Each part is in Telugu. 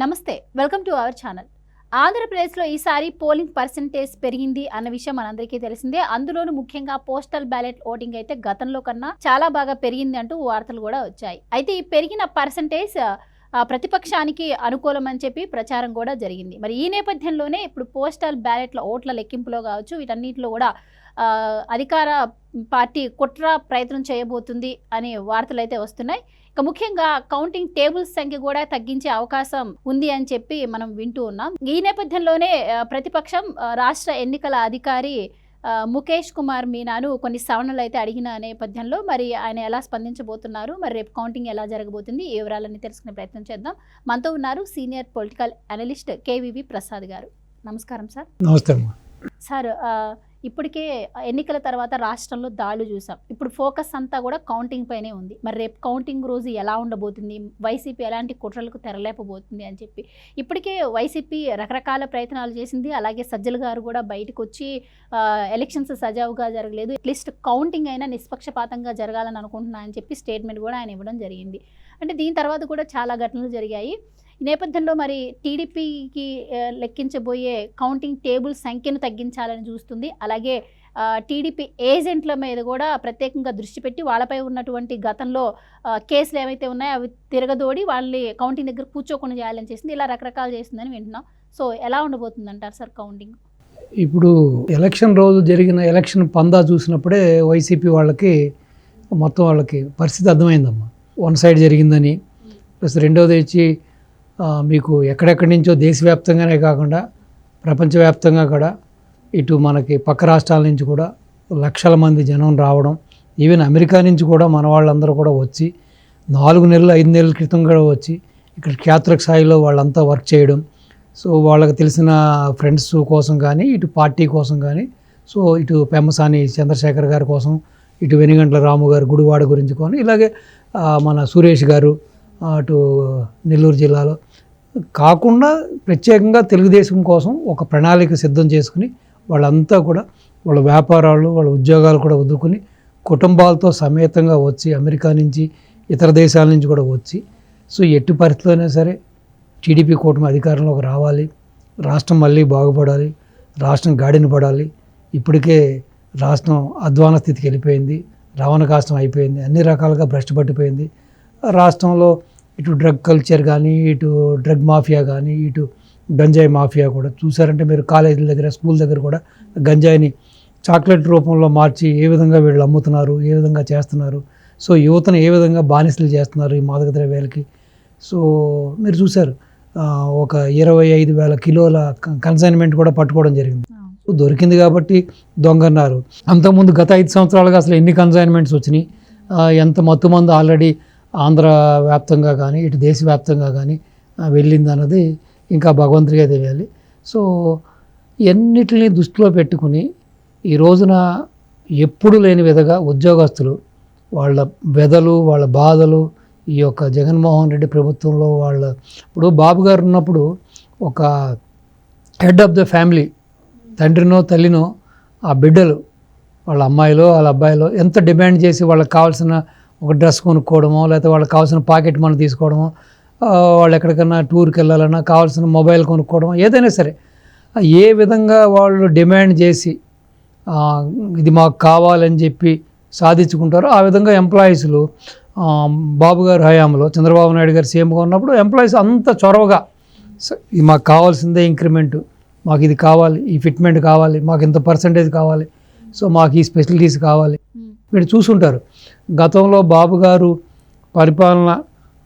నమస్తే వెల్కమ్ టు అవర్ ఛానల్. ఆంధ్రప్రదేశ్లో ఈసారి పోలింగ్ పర్సంటేజ్ పెరిగింది అన్న విషయం మనందరికీ తెలిసిందే. అందులోనూ ముఖ్యంగా పోస్టల్ బ్యాలెట్ ఓటింగ్ అయితే గతంలో కన్నా చాలా బాగా పెరిగింది అంటూ వార్తలు కూడా వచ్చాయి. అయితే ఈ పెరిగిన పర్సంటేజ్ ప్రతిపక్షానికి అనుకూలం అని చెప్పి ప్రచారం కూడా జరిగింది. మరి ఈ నేపథ్యంలోనే ఇప్పుడు పోస్టల్ బ్యాలెట్ల ఓట్ల లెక్కింపులో కావచ్చు వీటన్నిటిలో కూడా అధికార పార్టీ కుట్ర ప్రయత్నం చేయబోతుంది అనే వార్తలు అయితే వస్తున్నాయి. ఇక ముఖ్యంగా కౌంటింగ్ టేబుల్స్ సంఖ్య కూడా తగ్గించే అవకాశం ఉంది అని చెప్పి మనం వింటూ ఉన్నాం. ఈ నేపథ్యంలోనే ప్రతిపక్షం రాష్ట్ర ఎన్నికల అధికారి ముఖేష్ కుమార్ మీనాను కొన్ని సవరణలు అయితే అడిగిన నేపథ్యంలో మరి ఆయన ఎలా స్పందించబోతున్నారు మరి రేపు కౌంటింగ్ ఎలా జరగబోతుంది ఈ వివరాలన్నీ తెలుసుకునే ప్రయత్నం చేద్దాం. మనతో ఉన్నారు senior political analyst KVV Prasad గారు. నమస్కారం సార్. నమస్తే సార్ ఇప్పటికే ఎన్నికల తర్వాత రాష్ట్రంలో దాడులు చూసాం. ఇప్పుడు ఫోకస్ అంతా కూడా కౌంటింగ్ పైనే ఉంది. మరి రేపు కౌంటింగ్ రోజు ఎలా ఉండబోతుంది? వైసీపీ ఎలాంటి కుట్రలకు తెరలేకపోతుంది అని చెప్పి. ఇప్పటికే వైసీపీ రకరకాల ప్రయత్నాలు చేసింది. అలాగే సజ్జల గారు కూడా బయటకు వచ్చి ఎలక్షన్స్ సజావుగా జరగలేదు. అట్లీస్ట్ కౌంటింగ్ అయినా నిష్పక్షపాతంగా జరగాలని అనుకుంటున్నా అని చెప్పి స్టేట్మెంట్ కూడా ఆయన ఇవ్వడం జరిగింది. అంటే దీని తర్వాత కూడా చాలా ఘటనలు జరిగాయి. ఈ నేపథ్యంలో మరి టీడీపీకి లెక్కించబోయే కౌంటింగ్ టేబుల్ సంఖ్యను తగ్గించాలని చూస్తుంది. అలాగే టీడీపీ ఏజెంట్ల మీద కూడా ప్రత్యేకంగా దృష్టి పెట్టి వాళ్ళపై ఉన్నటువంటి గతంలో కేసులు ఏవైతే ఉన్నాయో అవి తిరగదోడి వాళ్ళని కౌంటింగ్ దగ్గర కూర్చోకుండా చేయాలని చేసింది. ఇలా రకరకాలు చేసిందని వింటున్నాం. సో ఎలా ఉండబోతుంది అంటారు సార్ కౌంటింగ్? ఇప్పుడు ఎలక్షన్ రోజు జరిగిన ఎలక్షన్ పందా చూసినప్పుడే వైసీపీ వాళ్ళకి మొత్తం వాళ్ళకి పరిస్థితి అర్థమైందమ్మా. వన్ సైడ్ జరిగిందని ప్లస్ రెండోది వచ్చి మీకు ఎక్కడెక్కడి నుంచో దేశవ్యాప్తంగానే కాకుండా ప్రపంచవ్యాప్తంగా కూడా ఇటు మనకి పక్క రాష్ట్రాల నుంచి కూడా లక్షల మంది జనం రావడం ఈవెన్ అమెరికా నుంచి కూడా మన వాళ్ళందరూ కూడా వచ్చి నాలుగు నెలలు ఐదు నెలల క్రితం కూడా వచ్చి ఇక్కడ క్షేత్ర స్థాయిలో వాళ్ళంతా వర్క్ చేయడం. సో వాళ్ళకి తెలిసిన ఫ్రెండ్స్ కోసం కానీ ఇటు పార్టీ కోసం కానీ సో ఇటు పెమ్మసాని చంద్రశేఖర్ గారి కోసం ఇటు వెనుగంట్ల రాము గారు గుడివాడ గురించి కానీ ఇలాగే మన సురేష్ గారు అటు నెల్లూరు జిల్లాలో కాకుండా ప్రత్యేకంగా తెలుగుదేశం కోసం ఒక ప్రణాళిక సిద్ధం చేసుకుని వాళ్ళంతా కూడా వాళ్ళ వ్యాపారాలు వాళ్ళ ఉద్యోగాలు కూడా వదులుకొని కుటుంబాలతో సమేతంగా వచ్చి అమెరికా నుంచి ఇతర దేశాల నుంచి కూడా వచ్చి సో ఎట్టి పరిస్థితులైనా సరే టీడీపీ కూటమి అధికారంలోకి రావాలి రాష్ట్రం మళ్ళీ బాగుపడాలి రాష్ట్రం గాడిన పడాలి ఇప్పటికే రాష్ట్రం అధ్వాన స్థితికి వెళ్ళిపోయింది రావణ కాష్టం అయిపోయింది అన్ని రకాలుగా భ్రష్టు పట్టిపోయింది. రాష్ట్రంలో ఇటు డ్రగ్ కల్చర్ కానీ ఇటు డ్రగ్ మాఫియా కానీ ఇటు గంజాయి మాఫియా కూడా చూసారంటే మీరు కాలేజీల దగ్గర స్కూల్ దగ్గర కూడా గంజాయిని చాక్లెట్ రూపంలో మార్చి ఏ విధంగా వీళ్ళు అమ్ముతున్నారు ఏ విధంగా చేస్తున్నారు. సో యువతను ఏ విధంగా బానిసలు చేస్తున్నారు ఈ మాదక ద్రవ్యాలకి సో మీరు చూశారు ఒక ఇరవై ఐదు వేల కిలోల కన్సైన్మెంట్ కూడా పట్టుకోవడం జరిగింది. దొరికింది కాబట్టి దొంగ అన్నారు అంతకుముందు గత ఐదు సంవత్సరాలుగా అసలు ఎన్ని కన్సైన్మెంట్స్ వచ్చినాయి? ఎంత మత్తు మందు ఆల్రెడీ ఆంధ్ర వ్యాప్తంగా కానీ ఇటు దేశవ్యాప్తంగా కానీ వెళ్ళింది అన్నది ఇంకా భగవంతుడిగా తెలియాలి. సో ఎన్నిటిని దృష్టిలో పెట్టుకుని ఈ రోజున ఎప్పుడు లేని విధంగా ఉద్యోగస్తులు వాళ్ళ బెదలు వాళ్ళ బాధలు ఈ యొక్క జగన్మోహన్ రెడ్డి ప్రభుత్వంలో వాళ్ళ ఇప్పుడు బాబు గారు ఉన్నప్పుడు ఒక హెడ్ ఆఫ్ ద ఫ్యామిలీ తండ్రినో తల్లినో ఆ బిడ్డలు వాళ్ళ అమ్మాయిలో వాళ్ళ అబ్బాయిలో ఎంత డిమాండ్ చేసి వాళ్ళకి కావాల్సిన ఒక డ్రెస్ కొనుక్కోవడమో లేకపోతే వాళ్ళకి కావాల్సిన పాకెట్ మనీ తీసుకోవడమో వాళ్ళు ఎక్కడికన్నా టూర్కి వెళ్ళాలన్నా కావాల్సిన మొబైల్ కొనుక్కోవడం ఏదైనా సరే ఏ విధంగా వాళ్ళు డిమాండ్ చేసి ఇది మాకు కావాలని చెప్పి సాధించుకుంటారో ఆ విధంగా ఎంప్లాయీస్లు బాబు గారు హయాంలో చంద్రబాబు నాయుడు గారు సీఎంగా ఉన్నప్పుడు ఎంప్లాయీస్ అంత చొరవగా ఇది మాకు కావాల్సిందే ఇంక్రిమెంట్ మాకు ఇది కావాలి ఈ ఫిట్మెంట్ కావాలి మాకు ఇంత పర్సంటేజ్ కావాలి సో మాకు ఈ స్పెషలిటీస్ కావాలి. మీరు చూసుంటారు. గతంలో బాబు గారు పరిపాలన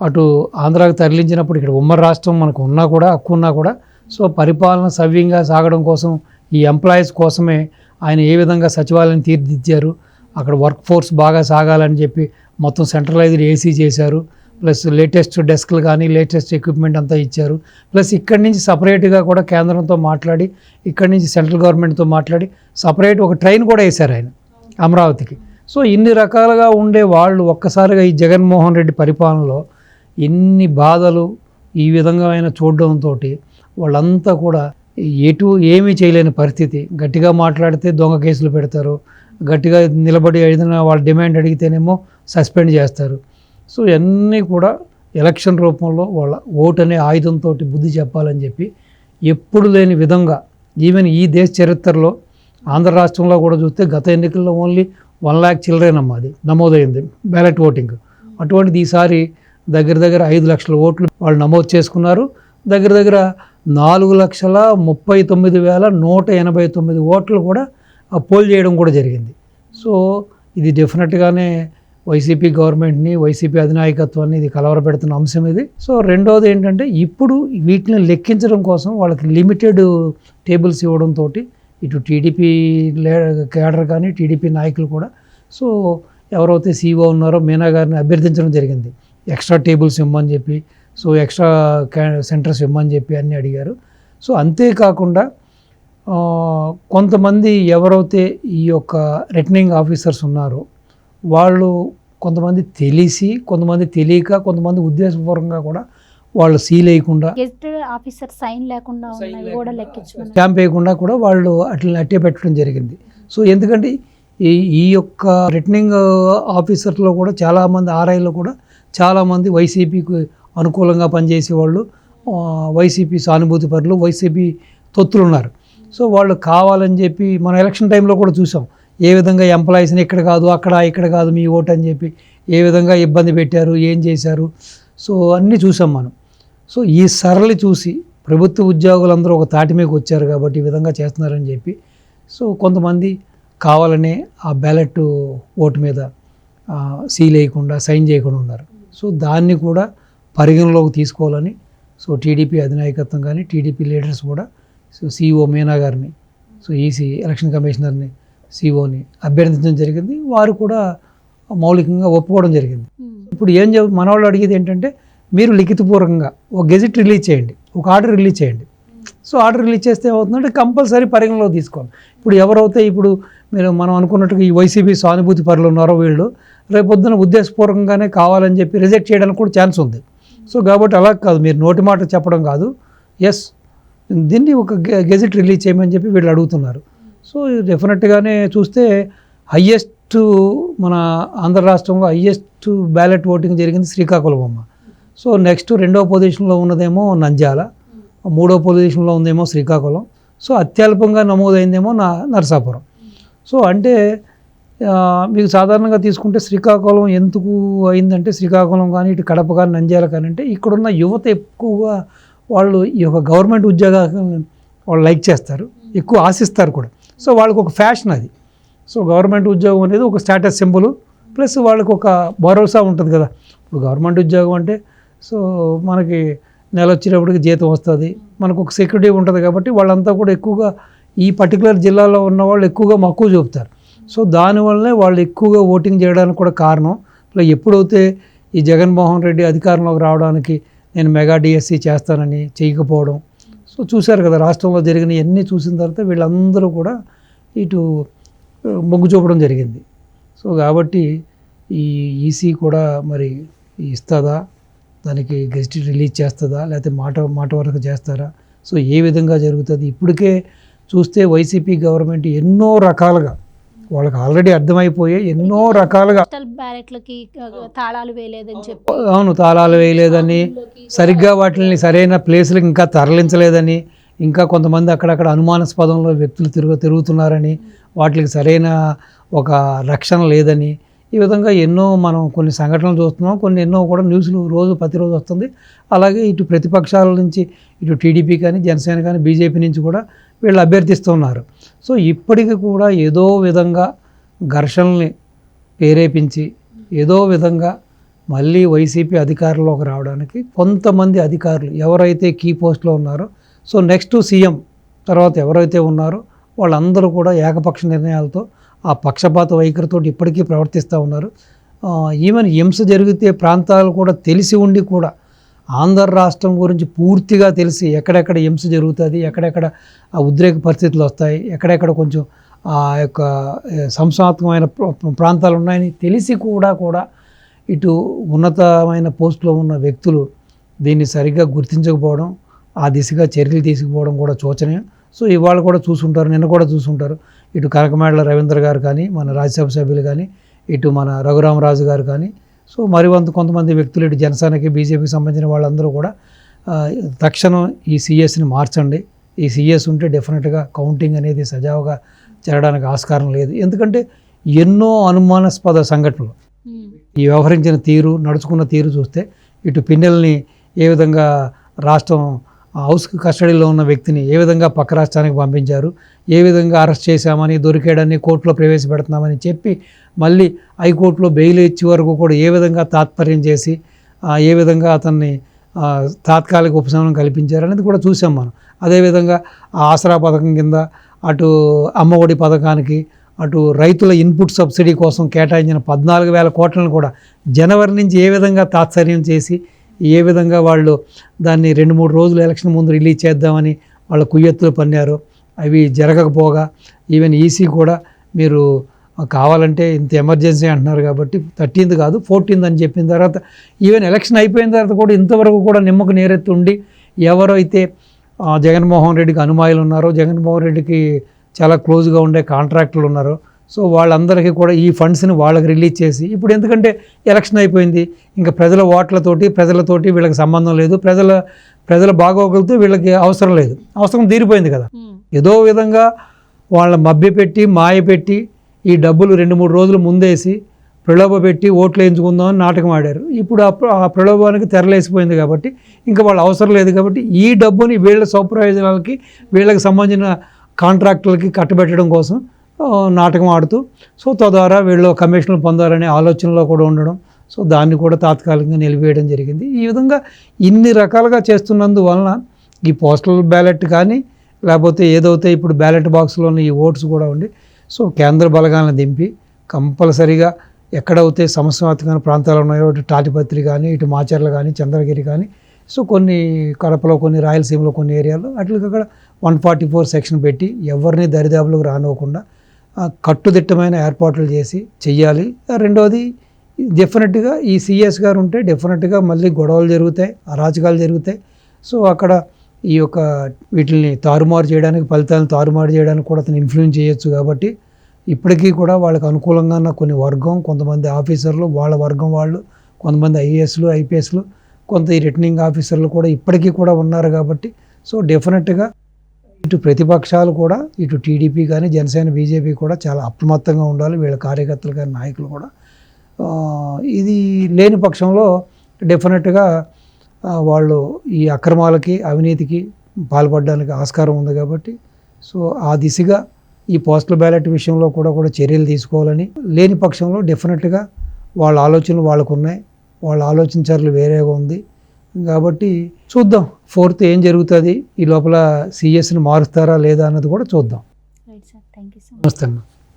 అటు ఆంధ్రాకు తరలించినప్పుడు ఇక్కడ ఉమ్మడి రాష్ట్రం మనకు ఉన్నా కూడా హక్కు ఉన్నా కూడా సో పరిపాలన సవ్యంగా సాగడం కోసం ఈ ఎంప్లాయీస్ కోసమే ఆయన ఏ విధంగా సచివాలయం తీర్చిదిద్దారు అక్కడ వర్క్ ఫోర్స్ బాగా సాగాలని చెప్పి మొత్తం సెంట్రలైజ్డ్ ఏసీ చేశారు ప్లస్ లేటెస్ట్ డెస్క్లు కానీ లేటెస్ట్ ఎక్విప్మెంట్ అంతా ఇచ్చారు. ప్లస్ ఇక్కడి నుంచి సపరేట్గా కూడా కేంద్రంతో మాట్లాడి ఇక్కడి నుంచి సెంట్రల్ గవర్నమెంట్తో మాట్లాడి సపరేట్ ఒక ట్రైన్ కూడా వేశారు ఆయన అమరావతికి. సో ఇన్ని రకాలుగా ఉండే వాళ్ళు ఒక్కసారిగా ఈ జగన్మోహన్ రెడ్డి పరిపాలనలో ఎన్ని బాధలు ఈ విధంగా చూడడంతో వాళ్ళంతా కూడా ఎటు ఏమీ చేయలేని పరిస్థితి. గట్టిగా మాట్లాడితే దొంగ కేసులు పెడతారు. గట్టిగా నిలబడి ఏదైనా వాళ్ళ డిమాండ్ అడిగితేనేమో సస్పెండ్ చేస్తారు. సో ఇవన్నీ కూడా ఎలక్షన్ రూపంలో వాళ్ళ ఓటు అనే ఆయుధంతో బుద్ధి చెప్పాలని చెప్పి ఎప్పుడు లేని విధంగా ఈవెన్ ఈ దేశ చరిత్రలో ఆంధ్ర రాష్ట్రంలో కూడా చూస్తే గత ఎన్నికల్లో ఓన్లీ వన్ ల్యాక్ చిల్లరేనమ్మా అది నమోదైంది బ్యాలెట్ ఓటింగ్. అటువంటిది ఈసారి దగ్గర దగ్గర ఐదు లక్షల ఓట్లు వాళ్ళు నమోదు చేసుకున్నారు. దగ్గర దగ్గర నాలుగు లక్షల ముప్పై తొమ్మిది వేల నూట ఎనభై తొమ్మిది ఓట్లు కూడా పోల్ చేయడం కూడా జరిగింది. సో ఇది డెఫినెట్గానే వైసీపీ గవర్నమెంట్ని వైసీపీ అధినాయకత్వాన్ని ఇది కలవరపెడుతున్న అంశం ఇది. సో రెండవది ఏంటంటే ఇప్పుడు వీటిని లెక్కించడం కోసం వాళ్ళకి లిమిటెడ్ టేబుల్స్ ఇవ్వడంతో ఇటు టీడీపీ కేడర్ కానీ టీడీపీ నాయకులు కూడా. సో ఎవరైతే సీఓ ఉన్నారో మీనా గారిని అభ్యర్థించడం జరిగింది. ఎక్స్ట్రా టేబుల్స్ ఇమ్మని చెప్పి సో ఎక్స్ట్రా సెంటర్స్ ఇమ్మని చెప్పి అన్నీ అడిగారు. సో అంతేకాకుండా కొంతమంది ఎవరైతే ఈ యొక్క రిటర్నింగ్ ఆఫీసర్స్ ఉన్నారో వాళ్ళు కొంతమంది తెలిసి కొంతమంది తెలియక కొంతమంది ఉద్దేశపూర్వకంగా కూడా వాళ్ళు సీల్ వేయకుండా ఆఫీసర్ సైన్ లేకుండా ఉన్నవి కూడా లెక్కించమని క్యాంప్ వేయకుండా కూడా వాళ్ళు అట్లా అట్టే పెట్టడం జరిగింది. సో ఎందుకంటే ఈ ఈ యొక్క రిటర్నింగ్ ఆఫీసర్లో కూడా చాలామంది ఆర్ఐలో కూడా చాలామంది వైసీపీకి అనుకూలంగా పనిచేసే వాళ్ళు వైసీపీ సానుభూతి పరులు వైసీపీ తొత్తులు ఉన్నారు సో వాళ్ళు కావాలని చెప్పి మన ఎలక్షన్ టైంలో కూడా చూసాం. ఏ విధంగా ఎంప్లాయీస్ని ఇక్కడ కాదు అక్కడ ఇక్కడ కాదు మీ ఓటు అని చెప్పి ఏ విధంగా ఇబ్బంది పెట్టారు ఏం చేశారు. సో అన్నీ చూసాం మనం. సో ఈ సరళి చూసి ప్రభుత్వ ఉద్యోగులందరూ ఒక తాటి మీదకి వచ్చారు కాబట్టి ఈ విధంగా చేస్తున్నారని చెప్పి సో కొంతమంది కావాలనే ఆ బ్యాలెట్ ఓటు మీద సీల్ వేయకుండా సైన్ చేయకుండా ఉన్నారు. సో దాన్ని కూడా పరిగణలోకి తీసుకోవాలని సో టీడీపీ అధినాయకత్వం కానీ టీడీపీ లీడర్స్ కూడా సో సిఇఓ మీనా గారిని సో ఈసీ ఎలక్షన్ కమిషనర్ని సిఇఓని అభ్యర్థించడం జరిగింది. వారు కూడా మౌలికంగా ఒప్పుకోవడం జరిగింది. ఇప్పుడు ఏం చెప్ మన వాళ్ళు అడిగేది ఏంటంటే మీరు లిఖితపూర్వకంగా ఒక గెజిట్ రిలీజ్ చేయండి ఒక ఆర్డర్ రిలీజ్ చేయండి. సో ఆర్డర్ రిలీజ్ చేస్తే ఏమవుతుందంటే కంపల్సరీ పరిగణలో తీసుకోవాలి. ఇప్పుడు ఎవరైతే ఇప్పుడు మీరు మనం అనుకున్నట్టుగా ఈ వైసీపీ సానుభూతి పరులు ఉన్నారో వీళ్ళు రేపొద్దున ఉద్దేశపూర్వకంగానే కావాలని చెప్పి రిజెక్ట్ చేయడానికి కూడా ఛాన్స్ ఉంది. సో కాబట్టి అలా కాదు మీరు నోటి మాట చెప్పడం కాదు. ఎస్ దీన్ని ఒక గె- గెజిట్ రిలీజ్ చేయమని చెప్పి వీళ్ళు అడుగుతున్నారు. సో డెఫినెట్గానే చూస్తే హయ్యెస్ట్ మన ఆంధ్ర రాష్ట్రంలో హయ్యెస్ట్ బ్యాలెట్ ఓటింగ్ జరిగింది శ్రీకాకుళం అమ్మ. సో నెక్స్ట్ రెండవ పొజిషన్లో ఉన్నదేమో నంద్యాల మూడో పొజిషన్లో ఉందేమో శ్రీకాకుళం. సో అత్యల్పంగా నమోదైందేమో నా నరసాపురం. సో అంటే మీకు సాధారణంగా తీసుకుంటే శ్రీకాకుళం ఎందుకు అయిందంటే శ్రీకాకుళం కానీ ఇటు కడప కానీ నంద్యాల కానీ అంటే ఇక్కడున్న యువత ఎక్కువగా వాళ్ళు ఈ యొక్క గవర్నమెంట్ ఉద్యోగాలను వాళ్ళు లైక్ చేస్తారు ఎక్కువ ఆశిస్తారు కూడా. సో వాళ్ళకి ఒక ఫ్యాషన్ అది. సో గవర్నమెంట్ ఉద్యోగం అనేది ఒక స్టేటస్ సింబల్ ప్లస్ వాళ్ళకి ఒక భరోసా ఉంటుంది కదా. ఇప్పుడు గవర్నమెంట్ ఉద్యోగం అంటే సో మనకి నెల వచ్చేటప్పటికి జీతం వస్తుంది. మనకు ఒక సెక్యూరిటీ ఉంటుంది కాబట్టి వాళ్ళంతా కూడా ఎక్కువగా ఈ పర్టికులర్ జిల్లాలో ఉన్న వాళ్ళు ఎక్కువగా మక్కువ చూపుతారు. సో దానివల్లనే వాళ్ళు ఎక్కువగా ఓటింగ్ చేయడానికి కూడా కారణం. ఇట్లా ఎప్పుడైతే ఈ జగన్మోహన్ రెడ్డి అధికారంలోకి రావడానికి నేను మెగా డిఎస్సి చేస్తానని చేయకపోవడం. సో చూశారు కదా రాష్ట్రంలో జరిగిన అన్నీ చూసిన తర్వాత వీళ్ళందరూ కూడా ఇటు మొగ్గు చూపడం జరిగింది. సో కాబట్టి ఈ ఈసీ కూడా మరి ఇస్తుందా? దానికి గెస్ట్ రిలీజ్ చేస్తుందా? లేకపోతే మాట మాట వరకు చేస్తారా? సో ఏ విధంగా జరుగుతుంది? ఇప్పటికే చూస్తే వైసీపీ గవర్నమెంట్ ఎన్నో రకాలుగా వాళ్ళకి ఆల్రెడీ అర్థమైపోయే ఎన్నో రకాలుగా తాళాలు వేయలేదని చెప్పి. అవును తాళాలు వేయలేదని సరిగ్గా వాటిని సరైన ప్లేసులకు ఇంకా తరలించలేదని ఇంకా కొంతమంది అక్కడక్కడ అనుమానాస్పదంలో వ్యక్తులు తిరుగు తిరుగుతున్నారని వాటికి సరైన ఒక రక్షణ లేదని ఈ విధంగా ఎన్నో మనం కొన్ని సంఘటనలు చూస్తున్నాం. కొన్ని ఎన్నో కూడా న్యూస్లు రోజు ప్రతిరోజు వస్తుంది. అలాగే ఇటు ప్రతిపక్షాల నుంచి ఇటు టీడీపీ కానీ జనసేన కానీ బీజేపీ నుంచి కూడా వీళ్ళు అభ్యర్థిస్తున్నారు. సో ఇప్పటికీ కూడా ఏదో విధంగా ఘర్షణల్ని ప్రేరేపించి ఏదో విధంగా మళ్ళీ వైసీపీ అధికారంలోకి రావడానికి కొంతమంది అధికారులు ఎవరైతే కీ పోస్ట్లో ఉన్నారో సో నెక్స్ట్ సీఎం తర్వాత ఎవరైతే ఉన్నారో వాళ్ళందరూ కూడా ఏకపక్ష నిర్ణయాలతో ఆ పక్షపాత వైఖరితో ఇప్పటికీ ప్రవర్తిస్తూ ఉన్నారు. ఈవెన్ హింస జరిగితే ప్రాంతాలు కూడా తెలిసి ఉండి కూడా ఆంధ్ర రాష్ట్రం గురించి పూర్తిగా తెలిసి ఎక్కడెక్కడ హింస జరుగుతుంది ఎక్కడెక్కడ ఆ ఉద్రేక పరిస్థితులు వస్తాయి ఎక్కడెక్కడ కొంచెం ఆ యొక్క సంస్థాత్మకమైన ప్రాంతాలు ఉన్నాయని తెలిసి కూడా కూడా ఇటు ఉన్నతమైన పోస్టులో ఉన్న వ్యక్తులు దీన్ని సరిగ్గా గుర్తించకపోవడం ఆ దిశగా చర్యలు తీసుకుపోవడం కూడా శోచనీయం. సో ఇవాళ కూడా చూసుంటారు నిన్న కూడా చూసుంటారు. ఇటు కనకమేడల రవీంద్ర గారు కానీ మన రాజ్యసభ సభ్యులు కానీ ఇటు మన రఘురామరాజు గారు కానీ సో మరి వంత కొంతమంది వ్యక్తులు ఇటు జనసేనకి బీజేపీకి సంబంధించిన వాళ్ళందరూ కూడా తక్షణం ఈ సిఎస్ని మార్చండి. ఈ సిఎస్ ఉంటే డెఫినెట్గా కౌంటింగ్ అనేది సజావుగా జరగడానికి ఆస్కారం లేదు. ఎందుకంటే ఎన్నో అనుమానాస్పద సంఘటనలు. ఈ వ్యవహరించిన తీరు నడుచుకున్న తీరు చూస్తే ఇటు పిన్నెల్ని ఏ విధంగా రాష్ట్రం హౌస్ కస్టడీలో ఉన్న వ్యక్తిని ఏ విధంగా పక్క రాష్ట్రానికి పంపించారు ఏ విధంగా అరెస్ట్ చేశామని దొరికాడని కోర్టులో ప్రవేశపెడుతున్నామని చెప్పి మళ్ళీ హైకోర్టులో బెయిల్ ఇచ్చే వరకు కూడా ఏ విధంగా తాత్పర్యం చేసి ఏ విధంగా అతన్ని తాత్కాలిక ఉపశమనం కల్పించారు అనేది కూడా చూసాం మనం. అదేవిధంగా ఆ ఆసరా పథకం కింద అటు అమ్మఒడి పథకానికి అటు రైతుల ఇన్పుట్ సబ్సిడీ కోసం కేటాయించిన పద్నాలుగు వేల కోట్లను కూడా జనవరి నుంచి ఏ విధంగా తాత్సర్యం చేసి ఏ విధంగా వాళ్ళు దాన్ని రెండు మూడు రోజులు ఎలక్షన్ ముందు రిలీజ్ చేద్దామని వాళ్ళ కుయ్యెత్తులు పన్నారు అవి జరగకపోగా ఈవెన్ ఈసీ కూడా మీరు కావాలంటే ఇంత ఎమర్జెన్సీ అంటున్నారు కాబట్టి థర్టీన్త్ కాదు ఫోర్టీన్త్ అని చెప్పిన తర్వాత ఈవెన్ ఎలక్షన్ అయిపోయిన తర్వాత కూడా ఇంతవరకు కూడా నిమ్మకు నేరెత్తి ఉండి ఎవరైతే జగన్మోహన్ రెడ్డికి అనుమాయులు ఉన్నారో జగన్మోహన్ రెడ్డికి చాలా క్లోజ్గా ఉండే కాంట్రాక్టులు ఉన్నారో సో వాళ్ళందరికీ కూడా ఈ ఫండ్స్ని వాళ్ళకి రిలీజ్ చేసి ఇప్పుడు ఎందుకంటే ఎలక్షన్ అయిపోయింది ఇంకా ప్రజల ఓట్లతోటి ప్రజలతోటి వీళ్ళకి సంబంధం లేదు ప్రజల ప్రజల బాగోగులతో వీళ్ళకి అవసరం లేదు. అవసరం తీరిపోయింది కదా. ఏదో విధంగా వాళ్ళ మభ్యపెట్టి మాయపెట్టి ఈ డబ్బులు రెండు మూడు రోజులు ముందేసి ప్రలోభ పెట్టి ఓట్లు వేయించుకుందామని నాటకం ఆడారు. ఇప్పుడు ఆ ప్ర- ఆ ప్రలోభానికి తెరలేసిపోయింది కాబట్టి ఇంకా వాళ్ళ అవసరం లేదు కాబట్టి ఈ డబ్బుని వీళ్ళ సౌప్రయోజనాలకి వీళ్ళకి సంబంధించిన కాంట్రాక్టులకి కట్టబెట్టడం కోసం నాటకం ఆడుతూ సో తద్వారా వీళ్ళు కమిషన్లు పొందాలనే ఆలోచనలో కూడా ఉండడం సో దాన్ని కూడా తాత్కాలికంగా నిలిపేయడం జరిగింది. ఈ విధంగా ఇన్ని రకాలుగా చేస్తున్నందువలన ఈ పోస్టల్ బ్యాలెట్ కానీ లేకపోతే ఏదైతే ఇప్పుడు బ్యాలెట్ బాక్స్లో ఉన్న ఈ ఓట్స్ కూడా ఉండి సో కేంద్ర బలగాలను దింపి కంపల్సరీగా ఎక్కడైతే సమస్యాత్మకమైన ప్రాంతాలు ఉన్నాయో ఇటు తాటిపత్రి కానీ ఇటు మాచర్ల కానీ చంద్రగిరి కానీ సో కొన్ని కడపలో కొన్ని రాయలసీమలో కొన్ని ఏరియాలో అట్లకి అక్కడ వన్ ఫార్టీ ఫోర్ సెక్షన్ పెట్టి ఎవరిని దరిదాపులకు రానివ్వకుండా కట్టుదిట్టమైన ఏర్పాట్లు చేసి చెయ్యాలి. రెండవది డెఫినెట్గా ఈ సిఎస్ గారు ఉంటే డెఫినెట్గా మళ్ళీ గొడవలు జరుగుతాయి అరాచకాలు జరుగుతాయి. సో అక్కడ ఈ యొక్క వీటిని తారుమారు చేయడానికి ఫలితాలను తారుమారు చేయడానికి కూడా అతను ఇన్ఫ్లుయెన్స్ చేయొచ్చు కాబట్టి ఇప్పటికీ కూడా వాళ్ళకి అనుకూలంగా ఉన్న కొన్ని వర్గం కొంతమంది ఆఫీసర్లు వాళ్ళ వర్గం వాళ్ళు కొంతమంది ఐఏఎస్లు ఐపీఎస్లు కొంత ఈ రిటర్నింగ్ ఆఫీసర్లు కూడా ఇప్పటికీ కూడా ఉన్నారు కాబట్టి సో డెఫినెట్గా ఇటు ప్రతిపక్షాలు కూడా ఇటు టీడీపీ కానీ జనసేన బీజేపీ కూడా చాలా అప్రమత్తంగా ఉండాలి. వీళ్ళ కార్యకర్తలు కానీ నాయకులు కూడా. ఇది లేని పక్షంలో డెఫినెట్గా వాళ్ళు ఈ అక్రమాలకి అవినీతికి పాల్పడడానికి ఆస్కారం ఉంది కాబట్టి సో ఆ దిశగా ఈ పోస్టల్ బ్యాలెట్ విషయంలో కూడా కూడా చర్యలు తీసుకోవాలని లేని పక్షంలో డెఫినెట్గా వాళ్ళ ఆలోచనలు వాళ్ళకు ఉన్నాయి వాళ్ళ చర్యలు వేరేగా ఉంది. కాబట్టి చూద్దాం. ఫోర్త్ ఏం జరుగుతుంది? ఈ లోపల సిఎస్ని మారుస్తారా లేదా అన్నది కూడా చూద్దాం. నమస్తే అమ్మా